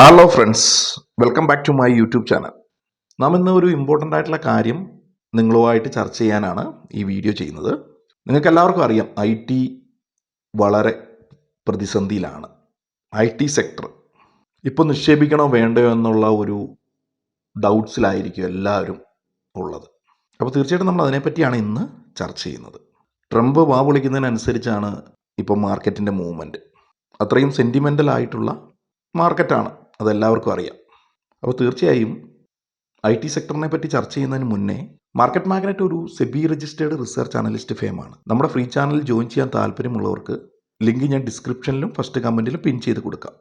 Hello friends welcome back to my YouTube channel നാം ഇന്ന് ഒരു ഇമ്പോർട്ടന്റ് ആയിട്ടുള്ള കാര്യം നിങ്ങളുമായിട്ട് ചർച്ച ചെയ്യാനാണ് ഈ വീഡിയോ ചെയ്യുന്നത്. നിങ്ങൾക്ക് എല്ലാവർക്കും അറിയാം ഐ ടി വളരെ പ്രതിസന്ധിയിലാണ്. ഐ ടി സെക്ടർ ഇപ്പോൾ നിക്ഷേപിക്കണോ വേണ്ടയോ എന്നുള്ള ഒരു ഡൗട്ട്സിലായിരിക്കും എല്ലാവരും ഉള്ളത്. അപ്പോൾ തീർച്ചയായിട്ടും നമ്മൾ അതിനെപ്പറ്റിയാണ് ഇന്ന് ചർച്ച ചെയ്യുന്നത്. ട്രംപ് വാ വിളിക്കുന്നതിനനുസരിച്ചാണ് ഇപ്പം മാർക്കറ്റിന്റെ മൂവ്മെന്റ് അത്രയും സെന്റിമെന്റൽ ആയിട്ടുള്ള മാർക്കറ്റാണ് അതെല്ലാവർക്കും അറിയാം. അപ്പോൾ തീർച്ചയായും ഐ ടി സെക്ടറിനെ പറ്റി ചർച്ച ചെയ്യുന്നതിന് മുന്നേ മാർക്കറ്റ് മാഗ്നറ്റ് ഒരു സെബി രജിസ്റ്റേർഡ് റിസർച്ച് അനലിസ്റ്റ് ഫേമാണ്. നമ്മുടെ ഫ്രീ ചാനൽ ജോയിൻ ചെയ്യാൻ താല്പര്യമുള്ളവർക്ക് ലിങ്ക് ഞാൻ ഡിസ്ക്രിപ്ഷനിലും ഫസ്റ്റ് കമന്റിലും പിൻ ചെയ്ത് കൊടുക്കാം.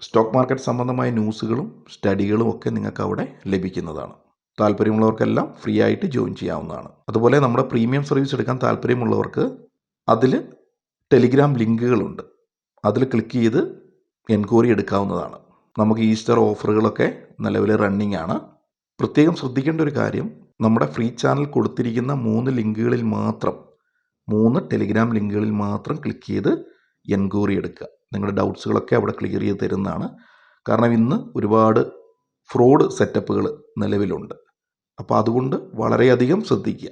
സ്റ്റോക്ക് മാർക്കറ്റ് സംബന്ധമായ ന്യൂസുകളും സ്റ്റഡികളും ഒക്കെ നിങ്ങൾക്ക് അവിടെ ലഭിക്കുന്നതാണ്. താല്പര്യമുള്ളവർക്കെല്ലാം ഫ്രീ ആയിട്ട് ജോയിൻ ചെയ്യാവുന്നതാണ്. അതുപോലെ നമ്മുടെ പ്രീമിയം സർവീസ് എടുക്കാൻ താല്പര്യമുള്ളവർക്ക് അതിൽ ടെലിഗ്രാം ലിങ്കുകളുണ്ട്. അതിൽ ക്ലിക്ക് ചെയ്ത് എൻക്വയറി എടുക്കാവുന്നതാണ്. നമുക്ക് ഈസ്റ്റർ ഓഫറുകളൊക്കെ നിലവിൽ റണ്ണിങ് ആണ് പ്രത്യേകം ശ്രദ്ധിക്കേണ്ട ഒരു കാര്യം നമ്മുടെ ഫ്രീ ചാനൽ കൊടുത്തിരിക്കുന്ന മൂന്ന് ലിങ്കുകളിൽ മാത്രം മൂന്ന് ടെലിഗ്രാം ലിങ്കുകളിൽ മാത്രം ക്ലിക്ക് ചെയ്ത് എൻക്വയറി എടുക്കുക. നിങ്ങളുടെ ഡൗട്ട്സുകളൊക്കെ അവിടെ ക്ലിയർ ചെയ്ത് തരുന്നതാണ്. കാരണം ഇന്ന് ഒരുപാട് ഫ്രോഡ് സെറ്റപ്പുകൾ നിലവിലുണ്ട്. അപ്പോൾ അതുകൊണ്ട് വളരെയധികം ശ്രദ്ധിക്കുക.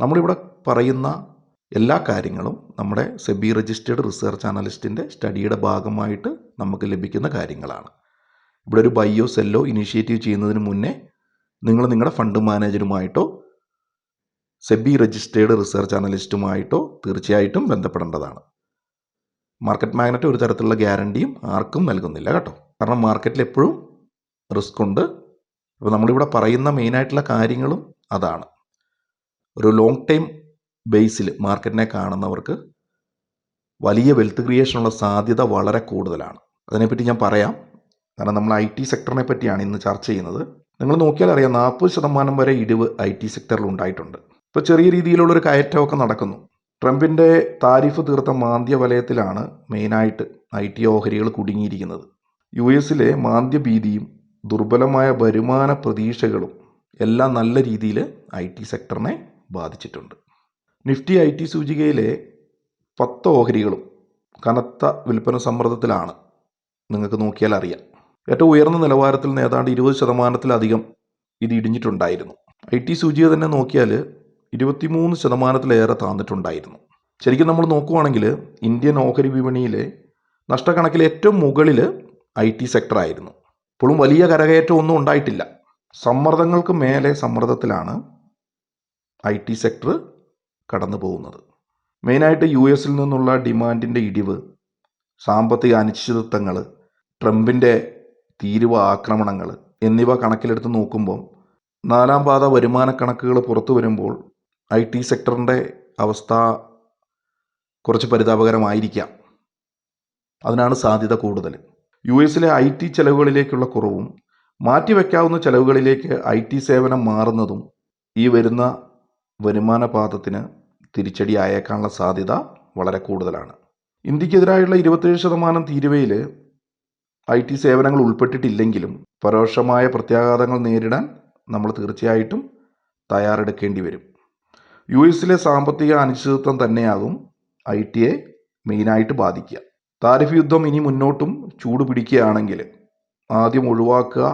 നമ്മളിവിടെ പറയുന്ന എല്ലാ കാര്യങ്ങളും നമ്മുടെ സെബി രജിസ്റ്റേർഡ് റിസർച്ച് അനലിസ്റ്റിന്റെ സ്റ്റഡിയുടെ ഭാഗമായിട്ട് നമുക്ക് ലഭിക്കുന്ന കാര്യങ്ങളാണ്. ഇവിടെ ഒരു ബയോ സെല്ലോ ഇനിഷ്യേറ്റീവ് ചെയ്യുന്നതിന് മുന്നേ നിങ്ങൾ നിങ്ങളുടെ ഫണ്ട് മാനേജറുമായിട്ടോ സെബി രജിസ്റ്റേർഡ് റിസർച്ച് അനലിസ്റ്റുമായിട്ടോ തീർച്ചയായിട്ടും ബന്ധപ്പെടേണ്ടതാണ്. മാർക്കറ്റ് മാഗ്നറ്റ് ഒരു തരത്തിലുള്ള ഗ്യാരണ്ടിയും ആർക്കും നൽകുന്നില്ല കേട്ടോ. കാരണം മാർക്കറ്റിൽ എപ്പോഴും റിസ്ക് ഉണ്ട്. അപ്പോൾ നമ്മളിവിടെ പറയുന്ന മെയിനായിട്ടുള്ള കാര്യങ്ങളും അതാണ്. ഒരു ലോങ് ടൈം ബേസിൽ മാർക്കറ്റിനെ കാണുന്നവർക്ക് വലിയ വെൽത്ത് ക്രിയേഷനുള്ള സാധ്യത വളരെ കൂടുതലാണ്. അതിനെപ്പറ്റി ഞാൻ പറയാം. കാരണം നമ്മൾ ഐ ടി സെക്ടറിനെ പറ്റിയാണ് ഇന്ന് ചർച്ച ചെയ്യുന്നത്. നിങ്ങൾ നോക്കിയാൽ അറിയാം നാൽപ്പത് ശതമാനം വരെ ഇടിവ് ഐ ടി സെക്ടറിൽ ഉണ്ടായിട്ടുണ്ട്. ഇപ്പോൾ ചെറിയ രീതിയിലുള്ളൊരു കയറ്റമൊക്കെ നടക്കുന്നു. ട്രംപിന്റെ താരിഫ് തീർത്ത മാന്ദ്യ വലയത്തിലാണ് മെയിനായിട്ട് ഐ ടി ഓഹരികൾ കുടുങ്ങിയിരിക്കുന്നത്. യു എസിലെ മാന്ദ്യഭീതിയും ദുർബലമായ വരുമാന പ്രതീക്ഷകളും എല്ലാം നല്ല രീതിയിൽ ഐ ടി സെക്ടറിനെ ബാധിച്ചിട്ടുണ്ട്. നിഫ്റ്റി ഐ ടി സൂചികയിലെ പത്ത് ഓഹരികളും കനത്ത വിൽപ്പന സമ്മർദ്ദത്തിലാണ്. നിങ്ങൾക്ക് നോക്കിയാൽ അറിയാം. ഏറ്റവും ഉയർന്ന നിലവാരത്തിൽ നിന്ന് ഏതാണ്ട് ഇരുപത് ശതമാനത്തിലധികം ഇത് ഇടിഞ്ഞിട്ടുണ്ടായിരുന്നു. ഐ ടി സൂചിക തന്നെ നോക്കിയാൽ ഇരുപത്തിമൂന്ന് ശതമാനത്തിലേറെ താന്നിട്ടുണ്ടായിരുന്നു. ശരിക്കും നമ്മൾ നോക്കുവാണെങ്കിൽ ഇന്ത്യൻ ഓഹരി വിപണിയിലെ നഷ്ടക്കണക്കിൽ ഏറ്റവും മുകളിൽ ഐ ടി സെക്ടറായിരുന്നു ഇപ്പോഴും വലിയ കരകയറ്റം ഒന്നും ഉണ്ടായിട്ടില്ല. സമ്മർദ്ദങ്ങൾക്ക് മേലെ സമ്മർദ്ദത്തിലാണ് ഐ ടി സെക്ടർ കടന്നു പോകുന്നത്. മെയിനായിട്ട് യു എസിൽ നിന്നുള്ള ഡിമാൻഡിന്റെ ഇടിവ് സാമ്പത്തിക അനിശ്ചിതത്വങ്ങൾ ട്രംപിന്റെ തീരുവ ആക്രമണങ്ങൾ എന്നിവ കണക്കിലെടുത്ത് നോക്കുമ്പോൾ നാലാം പാത വരുമാന കണക്കുകൾ പുറത്തു വരുമ്പോൾ ഐ ടി സെക്ടറിന്റെ അവസ്ഥ കുറച്ച് പരിതാപകരമായിരിക്കാം. അതിനാണ് സാധ്യത കൂടുതൽ യു എസിലെ ഐ ടി ചെലവുകളിലേക്കുള്ള കുറവും മാറ്റിവെക്കാവുന്ന ചെലവുകളിലേക്ക് ഐ ടി സേവനം മാറുന്നതും ഈ വരുന്ന വരുമാന പാദത്തിന് തിരിച്ചടി ആയേക്കാനുള്ള സാധ്യത വളരെ കൂടുതലാണ്. ഇന്ത്യക്കെതിരായുള്ള ഇരുപത്തേഴ് ശതമാനം തീരുവയിൽ ഐ ടി സേവനങ്ങൾ ഉൾപ്പെട്ടിട്ടില്ലെങ്കിലും പരോക്ഷമായ പ്രത്യാഘാതങ്ങൾ നേരിടാൻ നമ്മൾ തീർച്ചയായിട്ടും തയ്യാറെടുക്കേണ്ടി വരും. യു എസിലെ സാമ്പത്തിക അനിശ്ചിതത്വം തന്നെയാകും ഐ ടിയെ മെയിനായിട്ട് ബാധിക്കുക. താരിഫ് യുദ്ധം ഇനി മുന്നോട്ടും ചൂടുപിടിക്കുകയാണെങ്കിൽ ആദ്യം ഒഴിവാക്കുക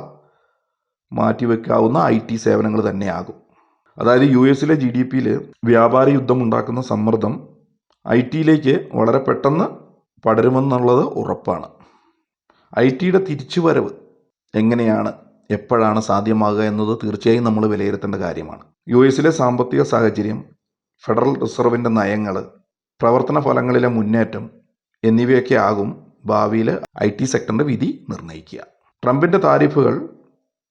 മാറ്റിവെക്കാവുന്ന ഐ ടി സേവനങ്ങൾ തന്നെയാകും. അതായത് യു എസിലെ ജി ഡി പിയിൽ വ്യാപാര യുദ്ധം ഉണ്ടാക്കുന്ന സമ്മർദ്ദം ഐ ടിയിലേക്ക് വളരെ പെട്ടെന്ന് പടരുമെന്നുള്ളത് ഉറപ്പാണ്. ഐ ടിയുടെ തിരിച്ചുവരവ് എങ്ങനെയാണ് എപ്പോഴാണ് സാധ്യമാകുക എന്നത് തീർച്ചയായും നമ്മൾ വിലയിരുത്തേണ്ട കാര്യമാണ്. യു എസിലെ സാമ്പത്തിക സാഹചര്യം ഫെഡറൽ റിസർവിന്റെ നയങ്ങൾ പ്രവർത്തന ഫലങ്ങളിലെ മുന്നേറ്റം എന്നിവയൊക്കെ ആകും ഭാവിയിൽ ഐ ടി സെക്ടറിന്റെ വിധി നിർണയിക്കുക. ട്രംപിന്റെ താരിഫുകൾ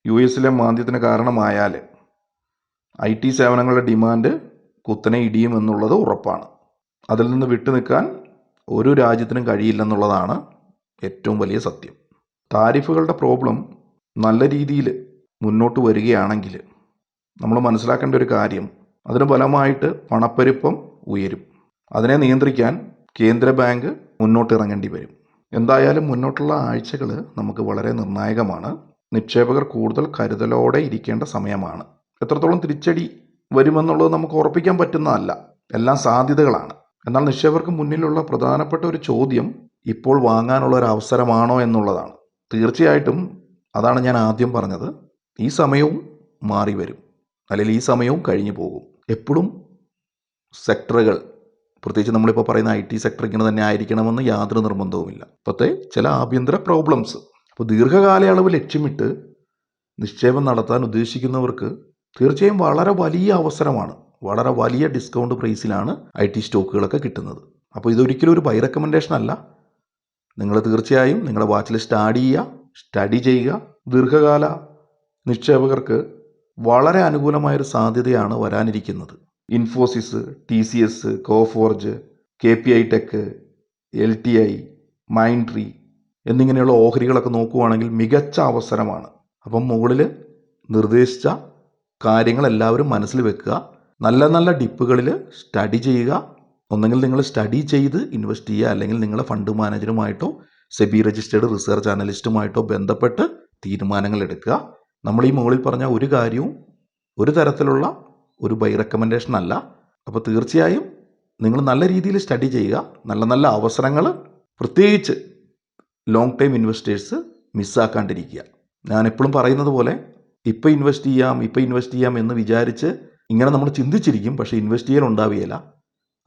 യു എസിലെ മാന്ദ്യത്തിന് കാരണമായാൽ ഐ ടി സേവനങ്ങളുടെ ഡിമാൻഡ് കുത്തനെ ഇടിയുമെന്നുള്ളത് ഉറപ്പാണ്. അതിൽ നിന്ന് വിട്ടുനിൽക്കാൻ ഒരു രാജ്യത്തിനും കഴിയില്ലെന്നുള്ളതാണ് ഏറ്റവും വലിയ സത്യം. താരിഫുകളുടെ പ്രോബ്ലം നല്ല രീതിയിൽ മുന്നോട്ട് വരികയാണെങ്കിൽ നമ്മൾ മനസ്സിലാക്കേണ്ട ഒരു കാര്യം അതിന് ഫലമായിട്ട് പണപ്പെരുപ്പം ഉയരും. അതിനെ നിയന്ത്രിക്കാൻ കേന്ദ്ര ബാങ്ക് മുന്നോട്ടിറങ്ങേണ്ടി വരും. എന്തായാലും മുന്നോട്ടുള്ള ആഴ്ചകൾ നമുക്ക് വളരെ നിർണായകമാണ്. നിക്ഷേപകർ കൂടുതൽ കരുതലോടെ ഇരിക്കേണ്ട സമയമാണ്. എത്രത്തോളം തിരിച്ചടി വരുമെന്നുള്ളത് നമുക്ക് ഉറപ്പിക്കാൻ പറ്റുന്നതല്ല. എല്ലാം സാധ്യതകളാണ്. എന്നാൽ നിക്ഷേപകർക്ക് മുന്നിലുള്ള പ്രധാനപ്പെട്ട ഒരു ചോദ്യം ഇപ്പോൾ വാങ്ങാനുള്ള ഒരു അവസരമാണോ എന്നുള്ളതാണ്. തീർച്ചയായിട്ടും അതാണ് ഞാൻ ആദ്യം പറഞ്ഞത്. ഈ സമയവും മാറി വരും. അല്ലെങ്കിൽ ഈ സമയവും കഴിഞ്ഞു പോകും. എപ്പോഴും സെക്ടറുകൾ പ്രത്യേകിച്ച് നമ്മളിപ്പോൾ പറയുന്ന ഐ ടി സെക്ടർ ഇങ്ങനെ തന്നെ ആയിരിക്കണമെന്ന് യാതൊരു നിർബന്ധവുമില്ല. ഇപ്പോഴത്തെ ചില ആഭ്യന്തര പ്രോബ്ലംസ്. അപ്പോൾ ദീർഘകാലയളവ് ലക്ഷ്യമിട്ട് നിക്ഷേപം നടത്താൻ ഉദ്ദേശിക്കുന്നവർക്ക് തീർച്ചയായും വളരെ വലിയ അവസരമാണ്. വളരെ വലിയ ഡിസ്കൗണ്ട് പ്രൈസിലാണ് ഐ ടി സ്റ്റോക്കുകളൊക്കെ കിട്ടുന്നത്. അപ്പോൾ ഇതൊരിക്കലും ഒരു ബൈ റെക്കമെൻഡേഷൻ അല്ല. നിങ്ങൾ തീർച്ചയായും നിങ്ങളുടെ ലിസ്റ്റ് ആഡ് ചെയ്യുക സ്റ്റഡി ചെയ്യുക. ദീർഘകാല നിക്ഷേപകർക്ക് വളരെ അനുകൂലമായൊരു സാധ്യതയാണ് വരാനിരിക്കുന്നത്. Infosys T C S Coforge K P I tech L T I Mindtree എന്നിങ്ങനെയുള്ള ഓഹരികളൊക്കെ നോക്കുവാണെങ്കിൽ മികച്ച അവസരമാണ്. അപ്പം മുകളിൽ നിർദ്ദേശിച്ച കാര്യങ്ങൾ എല്ലാവരും മനസ്സിൽ വെക്കുക. നല്ല നല്ല ഡിപ്പുകളിൽ സ്റ്റഡി ചെയ്യുക. ഒന്നെങ്കിൽ നിങ്ങൾ സ്റ്റഡി ചെയ്ത് ഇൻവെസ്റ്റ് ചെയ്യുക. അല്ലെങ്കിൽ നിങ്ങൾ ഫണ്ട് മാനേജറുമായിട്ടോ സെബി രജിസ്റ്റേർഡ് റിസർച്ച് അനലിസ്റ്റുമായിട്ടോ ബന്ധപ്പെട്ട് തീരുമാനങ്ങൾ എടുക്കുക. നമ്മൾ ഈ മുകളിൽ പറഞ്ഞ ഒരു കാര്യവും ഒരു തരത്തിലുള്ള ഒരു ബൈ റെക്കമെൻഡേഷൻ അല്ല. അപ്പോൾ തീർച്ചയായും നിങ്ങൾ നല്ല രീതിയിൽ സ്റ്റഡി ചെയ്യുക. നല്ല നല്ല അവസരങ്ങൾ പ്രത്യേകിച്ച് ലോങ് ടൈം ഇൻവെസ്റ്റേഴ്സ് മിസ്സാക്കാണ്ടിരിക്കുക ഞാൻ എപ്പോഴും പറയുന്നത് പോലെ ഇപ്പോൾ ഇൻവെസ്റ്റ് ചെയ്യാം ഇപ്പോൾ ഇൻവെസ്റ്റ് ചെയ്യാം എന്ന് വിചാരിച്ച് ഇങ്ങനെ നമ്മൾ ചിന്തിച്ചിരിക്കും. പക്ഷേ ഇൻവെസ്റ്റ് ചെയ്യാൻ ഉണ്ടാവുകയില്ല.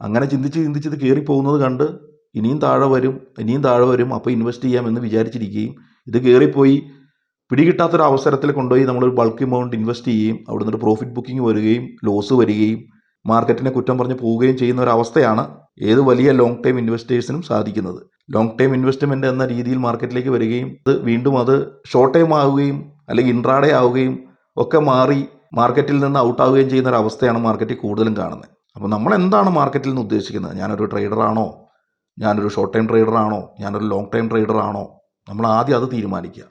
അങ്ങനെ ചിന്തിച്ച് ചിന്തിച്ച് ഇത് കയറിപ്പോകുന്നത് കണ്ട് ഇനിയും താഴെ വരും ഇനിയും താഴെ വരും അപ്പോൾ ഇൻവെസ്റ്റ് ചെയ്യാമെന്ന് വിചാരിച്ചിരിക്കുകയും ഇത് കയറിപ്പോയി പിടികിട്ടാത്തൊരു അവസരത്തിൽ കൊണ്ടുപോയി നമ്മളൊരു ബൾക്ക് എമൗണ്ട് ഇൻവെസ്റ്റ് ചെയ്യുകയും അവിടെ നിന്നൊരു പ്രോഫിറ്റ് ബുക്കിംഗ് വരികയും ലോസ് വരികയും മാർക്കറ്റിനെ കുറ്റം പറഞ്ഞ് പോവുകയും ചെയ്യുന്ന ഒരു അവസ്ഥയാണ് ഏത് വലിയ ലോങ് ടൈം ഇൻവെസ്റ്റേഴ്സിനും സാധിക്കുന്നത്. ലോങ് ടൈം ഇൻവെസ്റ്റ്മെന്റ് എന്ന രീതിയിൽ മാർക്കറ്റിലേക്ക് വരികയും അത് വീണ്ടും അത് ഷോർട്ട് ടൈം ആവുകയും അല്ലെങ്കിൽ ഇൻട്രാഡേ ആവുകയും ഒക്കെ മാറി മാർക്കറ്റിൽ നിന്ന് ഔട്ടാവുകയും ചെയ്യുന്ന ഒരു അവസ്ഥയാണ് മാർക്കറ്റിൽ കൂടുതലും കാണുന്നത്. അപ്പോൾ നമ്മൾ എന്താണ് മാർക്കറ്റിൽ നിന്ന് ഉദ്ദേശിക്കുന്നത്? ഞാനൊരു ട്രേഡറാണോ ഞാനൊരു ഷോർട്ട് ടൈം ട്രേഡറാണോ ഞാനൊരു ലോങ് ടൈം ട്രേഡറാണോ നമ്മൾ ആദ്യം അത് തീരുമാനിക്കുക.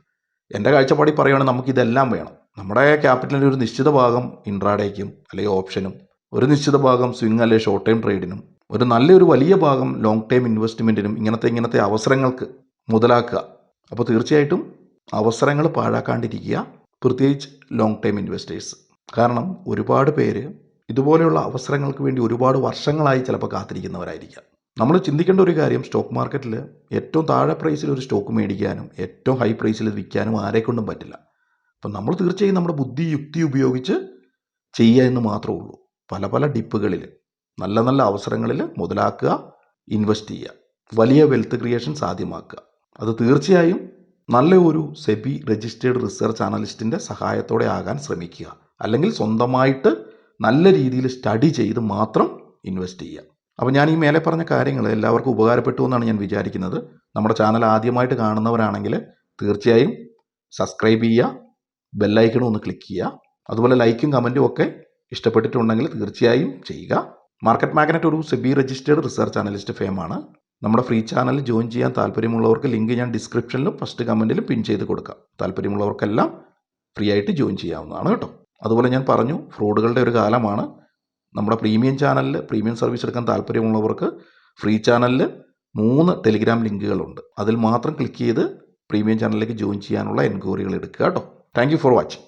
എന്റെ കാഴ്ചപ്പാടിൽ പറയുകയാണെങ്കിൽ നമുക്കിതെല്ലാം വേണം. നമ്മുടെ ക്യാപിറ്റലിന്റെ ഒരു നിശ്ചിത ഭാഗം ഇൻട്രാഡേക്കും അല്ലെങ്കിൽ ഓപ്ഷനും ഒരു നിശ്ചിത ഭാഗം സ്വിങ് അല്ലെങ്കിൽ ഷോർട്ട് ടൈം ട്രേഡിനും ഒരു നല്ലൊരു വലിയ ഭാഗം ലോങ് ടൈം ഇൻവെസ്റ്റ്മെന്റിനും ഇങ്ങനത്തെ ഇങ്ങനത്തെ അവസരങ്ങൾക്ക് മുതലാക്കുക. അപ്പോൾ തീർച്ചയായിട്ടും അവസരങ്ങൾ പാഴാക്കാണ്ടിരിക്കുക. പ്രത്യേകിച്ച് ലോങ് ടൈം ഇൻവെസ്റ്റേഴ്സ് കാരണം ഒരുപാട് പേര് ഇതുപോലെയുള്ള അവസരങ്ങൾക്ക് വേണ്ടി ഒരുപാട് വർഷങ്ങളായി ചിലപ്പോൾ കാത്തിരിക്കുന്നവരായിരിക്കാം. നമ്മൾ ചിന്തിക്കേണ്ട ഒരു കാര്യം സ്റ്റോക്ക് മാർക്കറ്റിൽ ഏറ്റവും താഴെ പ്രൈസിൽ ഒരു സ്റ്റോക്ക് മേടിക്കാനും ഏറ്റവും ഹൈ പ്രൈസിൽ വിൽക്കാനും ആരെക്കൊണ്ടും പറ്റില്ല. അപ്പം നമ്മൾ തീർച്ചയായും നമ്മുടെ ബുദ്ധി യുക്തി ഉപയോഗിച്ച് ചെയ്യുക എന്ന് മാത്രമേ ഉള്ളൂ. പല പല ഡിപ്പുകളിൽ നല്ല നല്ല അവസരങ്ങളിൽ മുതലാക്കുക ഇൻവെസ്റ്റ് ചെയ്യുക. വലിയ വെൽത്ത് ക്രിയേഷൻ സാധ്യമാക്കുക. അത് തീർച്ചയായും നല്ല ഒരു സെബി രജിസ്റ്റേർഡ് റിസർച്ച് അനലിസ്റ്റിന്റെ സഹായത്തോടെ ആകാൻ ശ്രമിക്കുക. അല്ലെങ്കിൽ സ്വന്തമായിട്ട് നല്ല രീതിയിൽ സ്റ്റഡി ചെയ്ത് മാത്രം ഇൻവെസ്റ്റ് ചെയ്യുക. അപ്പോൾ ഞാൻ ഈ മേലെ പറഞ്ഞ കാര്യങ്ങൾ എല്ലാവർക്കും ഉപകാരപ്പെട്ടു എന്നാണ് ഞാൻ വിചാരിക്കുന്നത്. നമ്മുടെ ചാനൽ ആദ്യമായിട്ട് കാണുന്നവരാണെങ്കിൽ തീർച്ചയായും സബ്സ്ക്രൈബ് ചെയ്യുക ബെല്ലൈക്കണും ഒന്ന് ക്ലിക്ക് ചെയ്യുക അതുപോലെ ലൈക്കും കമന്റും ഒക്കെ ഇഷ്ടപ്പെട്ടിട്ടുണ്ടെങ്കിൽ തീർച്ചയായും ചെയ്യുക. മാർക്കറ്റ് മാഗ്നറ്റ് ഒരു സെബി രജിസ്റ്റേഡ് റിസർച്ച് അനലിസ്റ്റ് ഫേമാണ് നമ്മുടെ ഫ്രീ ചാനൽ ജോയിൻ ചെയ്യാൻ താല്പര്യമുള്ളവർക്ക് ലിങ്ക് ഞാൻ ഡിസ്ക്രിപ്ഷനിലും ഫസ്റ്റ് കമന്റിലും പിൻ ചെയ്ത് കൊടുക്കാം. താല്പര്യമുള്ളവർക്കെല്ലാം ഫ്രീ ആയിട്ട് ജോയിൻ ചെയ്യാവുന്നതാണ് കേട്ടോ. അതുപോലെ ഞാൻ പറഞ്ഞു ഫ്രോഡുകളുടെ ഒരു കാലമാണ്. നമ്മുടെ പ്രീമിയം ചാനലിൽ പ്രീമിയം സർവീസ് എടുക്കാൻ താല്പര്യമുള്ളവർക്ക് ഫ്രീ ചാനലിൽ മൂന്ന് ടെലിഗ്രാം ലിങ്കുകളുണ്ട്. അതിൽ മാത്രം ക്ലിക്ക് ചെയ്ത് പ്രീമിയം ചാനലിലേക്ക് ജോയിൻ ചെയ്യാനുള്ള എൻക്വയറികൾ എടുക്കുക കേട്ടോ. Thank for watching.